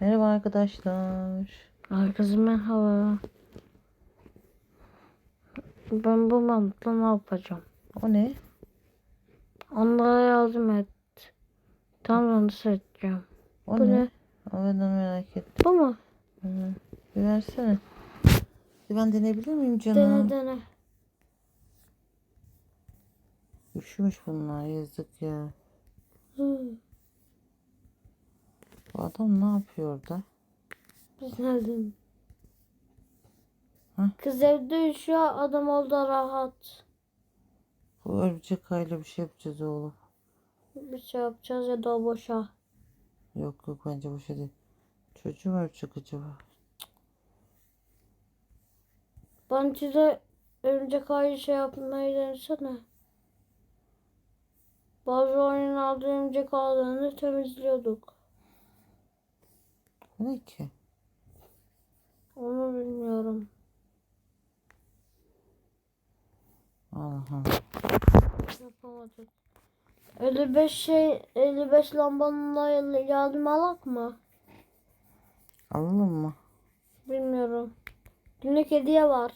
Merhaba arkadaşlar. Herkese merhaba. Ben bu mantıkla ne yapacağım? O ne? Onlara yardım et. Tam onu seçeceğim. O Bu ne? ne? Ben onu merak ettim. Bu mu? Hı. Bir versene. Ben deneyebilir miyim canım? Dene dene. Üşümüş bunlar yazık ya. Hı, Bu adam ne yapıyor orada? Nereden? Hı? Kız evde üşüyor adam oldu rahat. Bu örümcek ayla bir şey yapacağız oğlum. Bir şey yapacağız ya da boşa. Yok yok bence şey değil. Çocuğu mu öpecek acaba? Bence de örümcek ağacı şey yapmayı denesene. Bazı oyunlarda örümcek ağlarını temizliyorduk. Ne ki? Onu bilmiyorum. Aha. Yapamadık. 55 şey 55 lambanınla yardım alak mı? Alalım mı? Bilmiyorum. Günlük hediye var.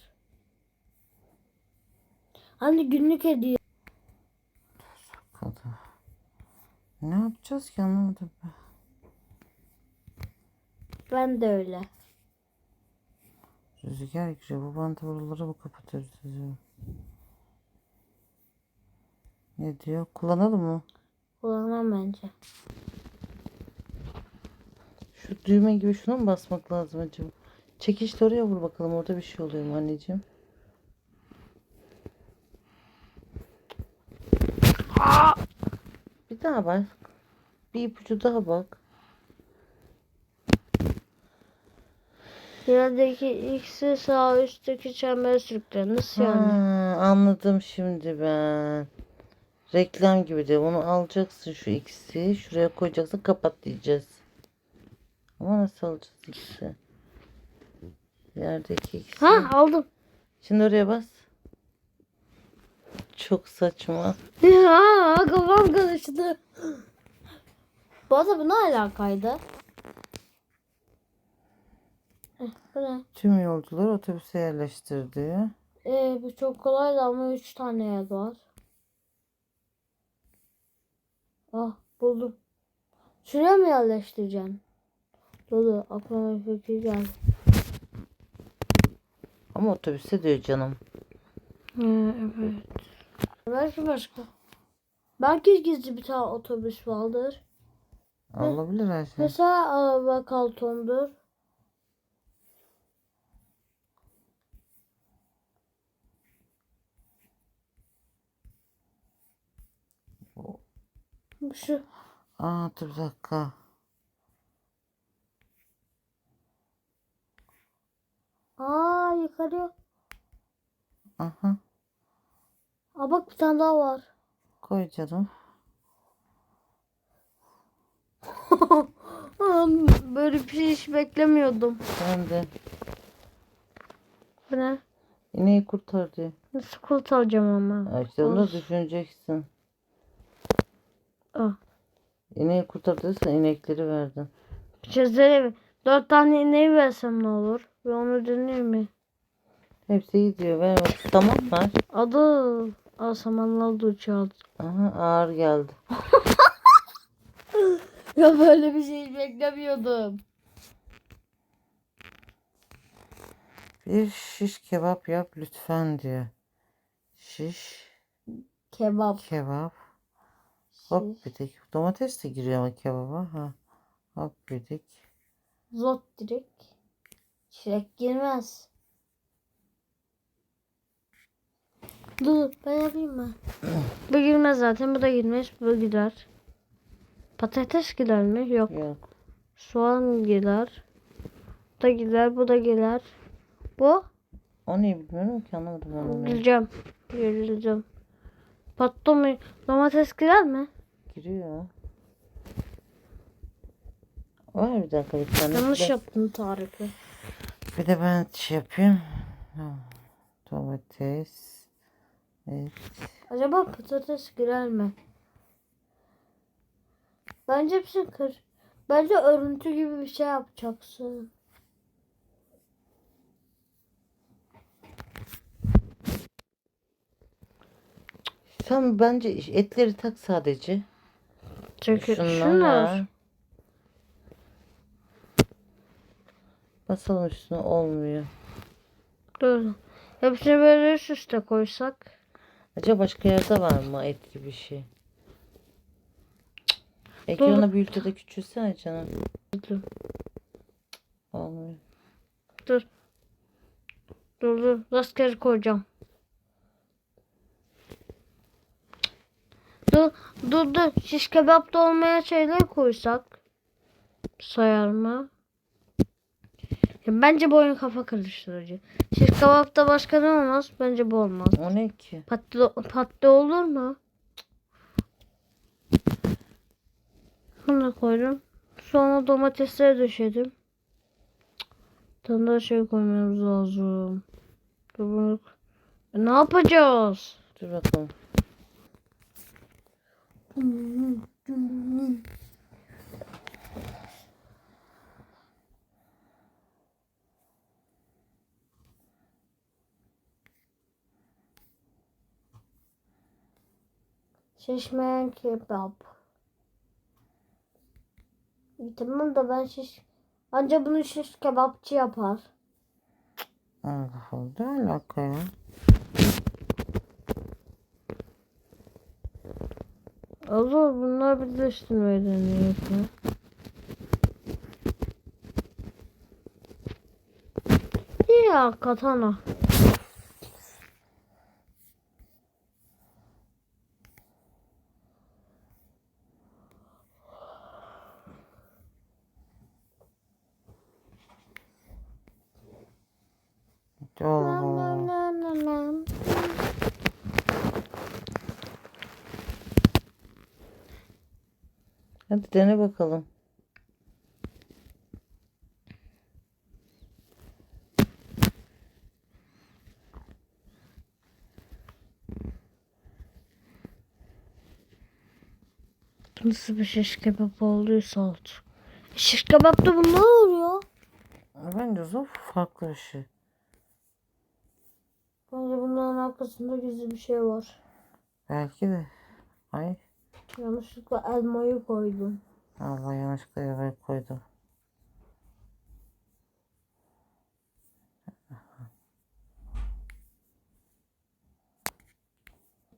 Hani günlük hediye. Ne yapacağız ki anlamadım ben. Ben de öyle. Rüzgar giriyor. Bu buraları mı kapatıyoruz diyor. Ne diyor? Kullanalım mı? Kullanmam bence. Şu düğme gibi şuna mı basmak lazım acaba? Çekişte oraya vur bakalım. Orada bir şey oluyor mu anneciğim? Bir daha bak. Bir ipucu daha bak. Yerdeki x'i sağ üstteki çembere sürükle. Nasıl yani? Ha, anladım şimdi ben. Reklam gibi de onu alacaksın şu ikisi. Şuraya koyacaksın kapat diyeceğiz. Ama nasıl alacağız ikisi? Yerdeki ikisi. Ha aldım. Şimdi oraya bas. Çok saçma. Ya kafam karıştı. Bu arada bu ne alakaydı? Bu ne? Tüm yolcular otobüse yerleştirdi. Ee, bu çok kolaydı ama 3 tane yer var. Ah buldum. Şuraya mı yerleştireceksin? Dolu aklıma bir fikir geldi. Ama otobüse diyor canım. evet. Belki başka. Belki gizli bir tane otobüs vardır. Olabilir her şey. Mesela araba kaltondur. Şu Aa dur bir dakika. aa yukarı. Aha. Aa bak bir tane daha var. Koy canım. Böyle bir şey hiç beklemiyordum. Ben de. Bu ne? İneği kurtar diyor. Nasıl kurtaracağım ama? Ha, İşte onu Of. düşüneceksin. Ah. İneği kurtar diyorsan inekleri verdin. Bir şey? Dört tane ineği versem ne olur? Ve onu deneyeyim mi? Hepsi gidiyor. Ver bak. Tamam var. Adı Asamanlı uçağı. Aha ağır geldi. Ya böyle bir şey beklemiyordum. Bir şiş kebap yap lütfen diyor. Şiş Kebap. kebap. Hop bir tek. Domates de giriyor ama kebaba. Ha. Hop bir tek. Zot direkt. Çilek girmez. Dur ben yapayım mı? bu girmez zaten. Bu da girmez. Bu gider. Patates gider mi? Yok. Yok. Soğan gider. Bu da gider. Bu da gider. Bu? O ne bilmiyorum ki anlamadım. Bileceğim. Patlı mı? Domates girer mi? Giriyor. Var bir dakika bir tane. Yanlış de- yaptın tarifi. Bir de ben şey yapayım. Domates. Evet. Acaba patates girer mi? Bence hepsini kır. Bence örüntü gibi bir şey yapacaksın. Sen bence etleri tak sadece. Çünkü Şunlar. şunlar. Basalım üstüne olmuyor. Dur. Hepsini böyle üst üste koysak. Acaba başka yerde var mı et gibi bir şey? Dur. Ekrana büyüte de küçülsene canım. Dur Olmuyor. dur. Dur dur. Rastgele koyacağım. Dur dur. Şiş kebapta olmayan şeyler koysak. Sayar mı? Ya bence bu oyun kafa karıştırıcı. Şiş kebapta başka ne olmaz? Bence bu olmaz. O ne ki? Patlı, patlı olur mu? Bunu koydum. Sonra domatesleri döşedim. Daha şey koymamız lazım. Dur bunu... Ne yapacağız? Dur bakalım. Şişmeyen kebap. Tamam da ben şiş... Anca bunu şiş kebapçı yapar. Allah Allah. Alaka ya? Olur bunlar birleştirmeyi deniyor. Ya katana. Allah Allah. Hadi dene bakalım. Nasıl bir şiş kebap olduysa oldu. Şiş kebapta bu ne oluyor? Bence zor farklı bir şey. Bence bunların arkasında gizli bir şey var. Belki de. Ay. Yanlışlıkla elmayı koydum. Allah yanlışlıkla yere koydum.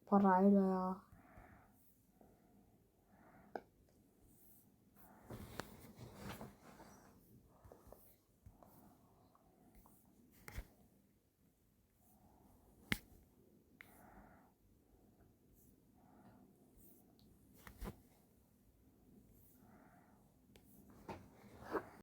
Parayla ya.